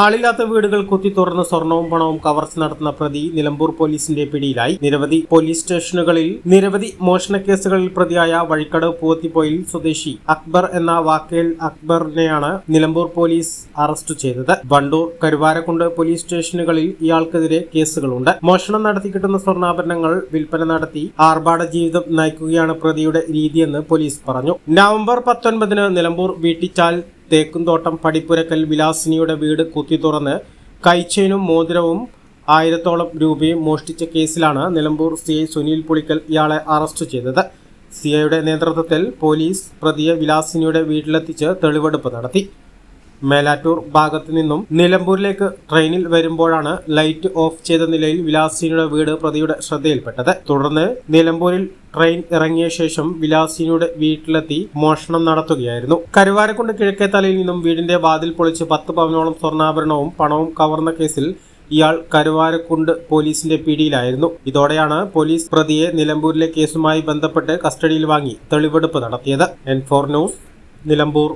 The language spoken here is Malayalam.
ആളില്ലാത്ത വീടുകൾ കുത്തി തുറന്ന് സ്വർണവും പണവും കവർച്ച നടത്തുന്ന പ്രതി നിലമ്പൂർ പോലീസിന്റെ പിടിയിലായി. നിരവധി പോലീസ് സ്റ്റേഷനുകളിൽ നിരവധി മോഷണ കേസുകളിൽ പ്രതിയായ വഴിക്കട് പൂവത്തിപ്പോയിൽ സ്വദേശി അക്ബർ എന്ന വാക്കേൽ അക്ബറിനെയാണ് നിലമ്പൂർ പോലീസ് അറസ്റ്റ് ചെയ്തത്. വണ്ടൂർ കരുവാരക്കുണ്ട് പോലീസ് സ്റ്റേഷനുകളിൽ ഇയാൾക്കെതിരെ കേസുകളുണ്ട്. മോഷണം നടത്തി കിട്ടുന്ന സ്വർണാഭരണങ്ങൾ വിൽപ്പന നടത്തി ആർഭാട ജീവിതം നയിക്കുകയാണ് പ്രതിയുടെ രീതിയെന്ന് പോലീസ് പറഞ്ഞു. നവംബർ പത്തൊൻപതിന് നിലമ്പൂർ വീട്ടിച്ചാൽ തേക്കുംതോട്ടം പടിപ്പുരക്കൽ വിലാസിനിയുടെ വീട് കുത്തി തുറന്ന് കൈച്ചേനും മോതിരവും ആയിരത്തോളം രൂപയും മോഷ്ടിച്ച കേസിലാണ് നിലമ്പൂർ സി ഐ സുനിൽ പുളിക്കൽ ഇയാളെ അറസ്റ്റ് ചെയ്തത്. സി ഐയുടെ നേതൃത്വത്തിൽ പോലീസ് പ്രതിയെ വിലാസിനിയുടെ വീട്ടിലെത്തിച്ച് തെളിവെടുപ്പ് നടത്തി. മേലാറ്റൂർ ഭാഗത്തു നിന്നും നിലമ്പൂരിലേക്ക് ട്രെയിനിൽ വരുമ്പോഴാണ് ലൈറ്റ് ഓഫ് ചെയ്ത നിലയിൽ വിലാസിനിയുടെ വീട് പ്രതിയുടെ ശ്രദ്ധയിൽപ്പെട്ടത്. തുടർന്ന് നിലമ്പൂരിൽ ട്രെയിൻ ഇറങ്ങിയ ശേഷം വിലാസിനിയുടെ വീട്ടിലെത്തി മോഷണം നടത്തുകയായിരുന്നു. കരുവാരക്കുണ്ട് കിഴക്കേ തലയിൽ നിന്നും വീടിന്റെ വാതിൽ പൊളിച്ച് പത്ത് പവനോളം സ്വർണാഭരണവും പണവും കവർന്ന കേസിൽ ഇയാൾ കരുവാരക്കുണ്ട് പോലീസിന്റെ പിടിയിലായിരുന്നു. ഇതോടെയാണ് പോലീസ് പ്രതിയെ നിലമ്പൂരിലെ കേസുമായി ബന്ധപ്പെട്ട് കസ്റ്റഡിയിൽ വാങ്ങി തെളിവെടുപ്പ് നടത്തിയത്. N four news Nilambur.